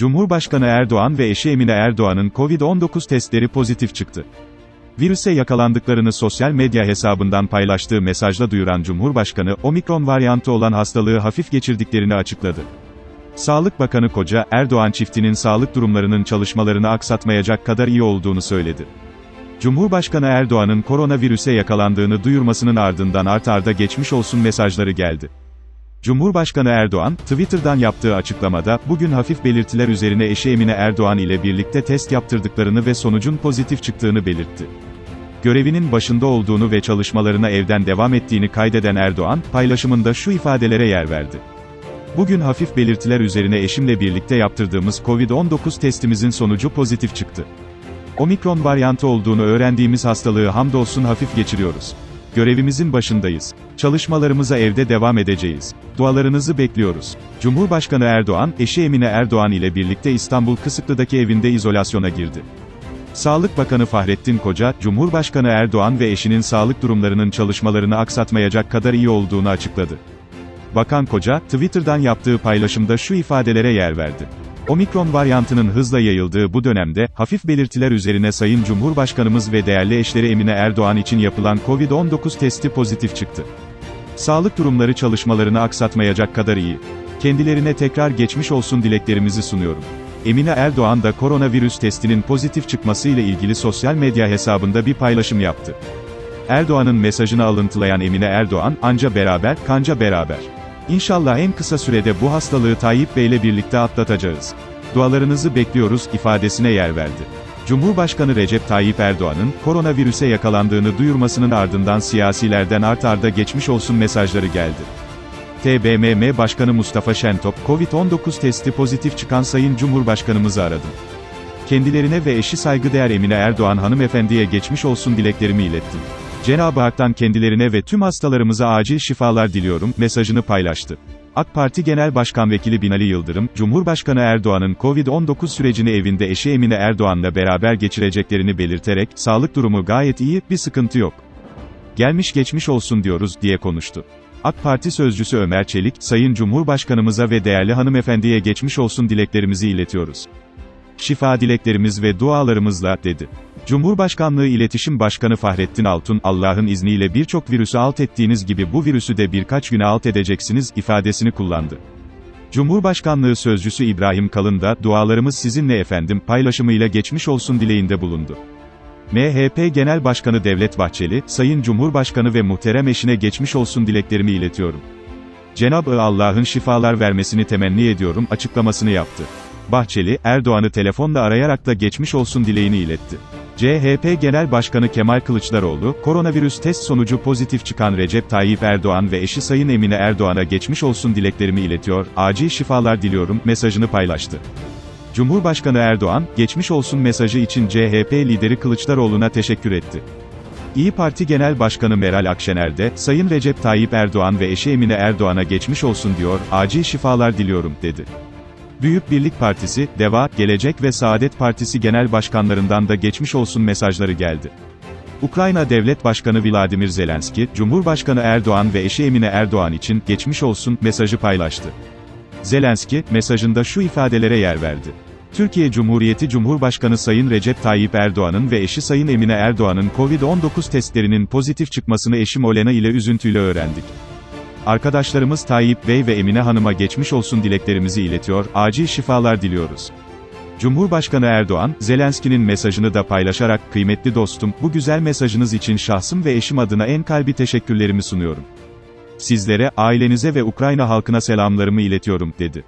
Cumhurbaşkanı Erdoğan ve eşi Emine Erdoğan'ın Covid-19 testleri pozitif çıktı. Virüse yakalandıklarını sosyal medya hesabından paylaştığı mesajla duyuran Cumhurbaşkanı, omikron varyantı olan hastalığı hafif geçirdiklerini açıkladı. Sağlık Bakanı Koca, Erdoğan çiftinin sağlık durumlarının çalışmalarını aksatmayacak kadar iyi olduğunu söyledi. Cumhurbaşkanı Erdoğan'ın koronavirüse yakalandığını duyurmasının ardından art arda geçmiş olsun mesajları geldi. Cumhurbaşkanı Erdoğan, Twitter'dan yaptığı açıklamada, bugün hafif belirtiler üzerine eşi Emine Erdoğan ile birlikte test yaptırdıklarını ve sonucun pozitif çıktığını belirtti. Görevinin başında olduğunu ve çalışmalarına evden devam ettiğini kaydeden Erdoğan, paylaşımında şu ifadelere yer verdi. Bugün hafif belirtiler üzerine eşimle birlikte yaptırdığımız COVID-19 testimizin sonucu pozitif çıktı. Omikron varyantı olduğunu öğrendiğimiz hastalığı hamdolsun hafif geçiriyoruz. Görevimizin başındayız. Çalışmalarımıza evde devam edeceğiz. Dualarınızı bekliyoruz. Cumhurbaşkanı Erdoğan, eşi Emine Erdoğan ile birlikte İstanbul Kısıklı'daki evinde izolasyona girdi. Sağlık Bakanı Fahrettin Koca, Cumhurbaşkanı Erdoğan ve eşinin sağlık durumlarının çalışmalarını aksatmayacak kadar iyi olduğunu açıkladı. Bakan Koca, Twitter'dan yaptığı paylaşımda şu ifadelere yer verdi. Omikron varyantının hızla yayıldığı bu dönemde, hafif belirtiler üzerine Sayın Cumhurbaşkanımız ve değerli eşleri Emine Erdoğan için yapılan COVID-19 testi pozitif çıktı. Sağlık durumları çalışmalarını aksatmayacak kadar iyi. Kendilerine tekrar geçmiş olsun dileklerimizi sunuyorum. Emine Erdoğan da koronavirüs testinin pozitif çıkması ile ilgili sosyal medya hesabında bir paylaşım yaptı. Erdoğan'ın mesajını alıntılayan Emine Erdoğan, anca beraber, kanca beraber. İnşallah en kısa sürede bu hastalığı Tayyip Bey ile birlikte atlatacağız. Dualarınızı bekliyoruz ifadesine yer verdi. Cumhurbaşkanı Recep Tayyip Erdoğan'ın koronavirüse yakalandığını duyurmasının ardından siyasilerden art arda geçmiş olsun mesajları geldi. TBMM Başkanı Mustafa Şentop, Covid-19 testi pozitif çıkan Sayın Cumhurbaşkanımızı aradım. Kendilerine ve eşi saygıdeğer Emine Erdoğan hanımefendiye geçmiş olsun dileklerimi ilettim. Cenab-ı Hak'tan kendilerine ve tüm hastalarımıza acil şifalar diliyorum, mesajını paylaştı. AK Parti Genel Başkan Vekili Binali Yıldırım, Cumhurbaşkanı Erdoğan'ın Covid-19 sürecini evinde eşi Emine Erdoğan'la beraber geçireceklerini belirterek, sağlık durumu gayet iyi, bir sıkıntı yok. Gelmiş geçmiş olsun diyoruz, diye konuştu. AK Parti sözcüsü Ömer Çelik, Sayın Cumhurbaşkanımıza ve değerli hanımefendiye geçmiş olsun dileklerimizi iletiyoruz. Şifa dileklerimiz ve dualarımızla, dedi. Cumhurbaşkanlığı İletişim Başkanı Fahrettin Altun, Allah'ın izniyle birçok virüsü alt ettiğiniz gibi bu virüsü de birkaç güne alt edeceksiniz, ifadesini kullandı. Cumhurbaşkanlığı Sözcüsü İbrahim Kalın da, dualarımız sizinle efendim, paylaşımıyla geçmiş olsun dileğinde bulundu. MHP Genel Başkanı Devlet Bahçeli, Sayın Cumhurbaşkanı ve muhterem eşine geçmiş olsun dileklerimi iletiyorum. Cenab-ı Allah'ın şifalar vermesini temenni ediyorum, açıklamasını yaptı. Bahçeli, Erdoğan'ı telefonla arayarak da geçmiş olsun dileğini iletti. CHP Genel Başkanı Kemal Kılıçdaroğlu, koronavirüs test sonucu pozitif çıkan Recep Tayyip Erdoğan ve eşi Sayın Emine Erdoğan'a geçmiş olsun dileklerimi iletiyor, acil şifalar diliyorum, mesajını paylaştı. Cumhurbaşkanı Erdoğan, geçmiş olsun mesajı için CHP lideri Kılıçdaroğlu'na teşekkür etti. İyi Parti Genel Başkanı Meral Akşener de, Sayın Recep Tayyip Erdoğan ve eşi Emine Erdoğan'a geçmiş olsun diyor, acil şifalar diliyorum, dedi. Büyük Birlik Partisi, DEVA, Gelecek ve Saadet Partisi genel başkanlarından da geçmiş olsun mesajları geldi. Ukrayna Devlet Başkanı Vladimir Zelenski, Cumhurbaşkanı Erdoğan ve eşi Emine Erdoğan için geçmiş olsun mesajı paylaştı. Zelenski, mesajında şu ifadelere yer verdi. Türkiye Cumhuriyeti Cumhurbaşkanı Sayın Recep Tayyip Erdoğan'ın ve eşi Sayın Emine Erdoğan'ın Covid-19 testlerinin pozitif çıkmasını eşim Olena ile üzüntüyle öğrendik. Arkadaşlarımız Tayyip Bey ve Emine Hanım'a geçmiş olsun dileklerimizi iletiyor, acil şifalar diliyoruz. Cumhurbaşkanı Erdoğan, Zelenski'nin mesajını da paylaşarak, kıymetli dostum, bu güzel mesajınız için şahsım ve eşim adına en kalbi teşekkürlerimi sunuyorum. Sizlere, ailenize ve Ukrayna halkına selamlarımı iletiyorum, dedi.